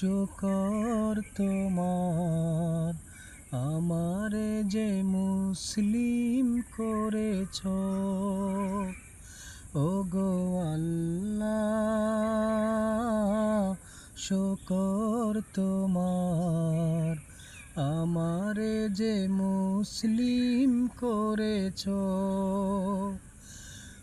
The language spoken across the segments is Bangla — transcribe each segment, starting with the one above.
শুকর তোমার। আমারে যে মুসলিম করেছ ও গো আল্লাহ, শুকর তোমার। আমারে যে মুসলিম করেছ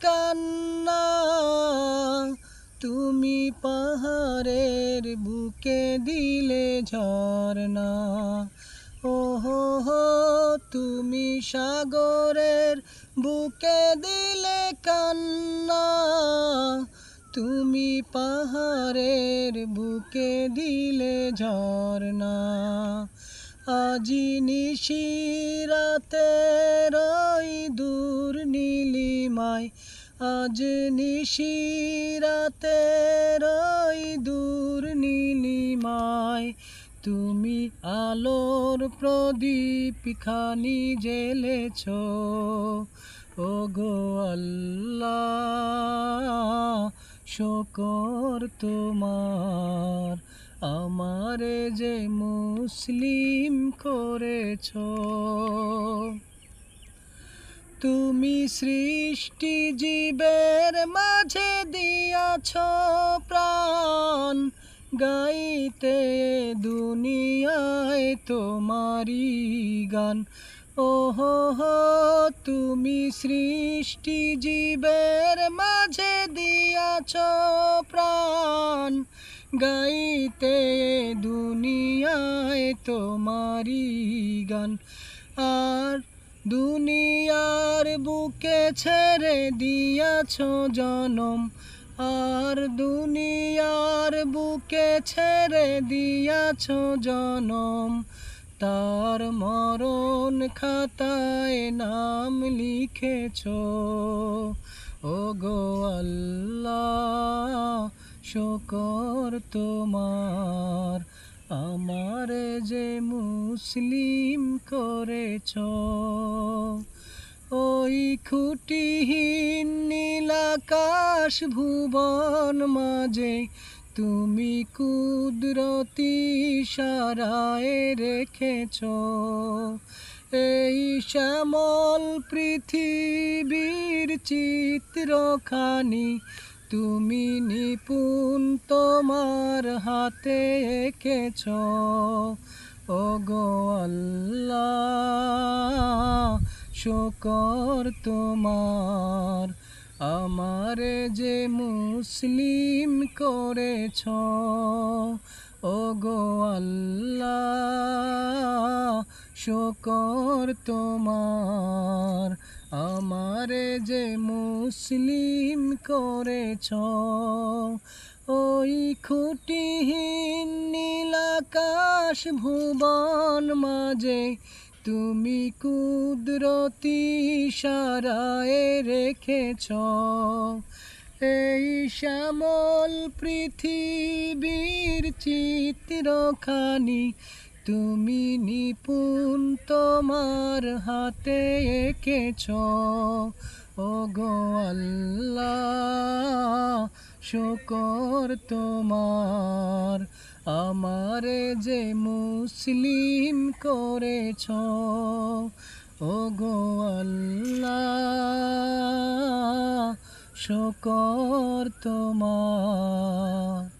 কান্না, তুমি পাহাড়ের বুকে দিলে ঝর্ণা। ওহো হো, তুমি সাগরের বুকে দিলে কান্না। তুমি পাহাড়ের বুকে দিলে ঝর্ণা। আজি নিশিরাতে রই দূর নীলিমায়। আজ নিশিরাতে রই দূর নীলিমায়। তুমি আলোর প্রদীপ খানি জেলেছ ও গো আল্লাহ, শকর তোমার। আমারে যে মুসলিম করেছ, তুমি সৃষ্টি জীবের মাঝে দিয়াছ প্রাণ, গাইতে দুনিয়ায় তোমারি গান। ওহো তুমি সৃষ্টি জীবের মাঝে দিয়াছ প্রাণ গাইতে দুনিয়ায় তোমারি গান। আর দুনিয়ার বুকে ছেড়ে দিয়াছ জনম। আর দুনিয়ার বুকে ছেড়ে দিয়াছ জনম। তার মরণ খাতায় নাম লিখেছ। শকর তোমার, আমার যে মুসলিম করেছ। ওই খুঁটিহীন নীলাকাশ ভুবন মাঝে তুমি কুদরতি সারায় রেখেছ। এই শ্যামল পৃথিবীর চিত্রখানি তুমি নিপুণ তোমার হাতে এঁকেছ। ও গো আল্লাহ, শকর তোমার। আমার যে মুসলিম করেছ। ও গো আল্লাহ শকর তোমার। আমারে যে মুসলিম করেছ, ওই খুঁটিহীন নীলাকাশ ভুবন মাঝে তুমি কুদরতি সারায় রেখেছ। এই শ্যামল পৃথিবীর চিত্রখানি তুমি নিপুণ তোমার হাতে এঁকেছ। ও গো আল্লাহ, শুকর তোমার। আমারে যে মুসলিম করেছ। ও গো আল্লাহ, শুকর তোমার।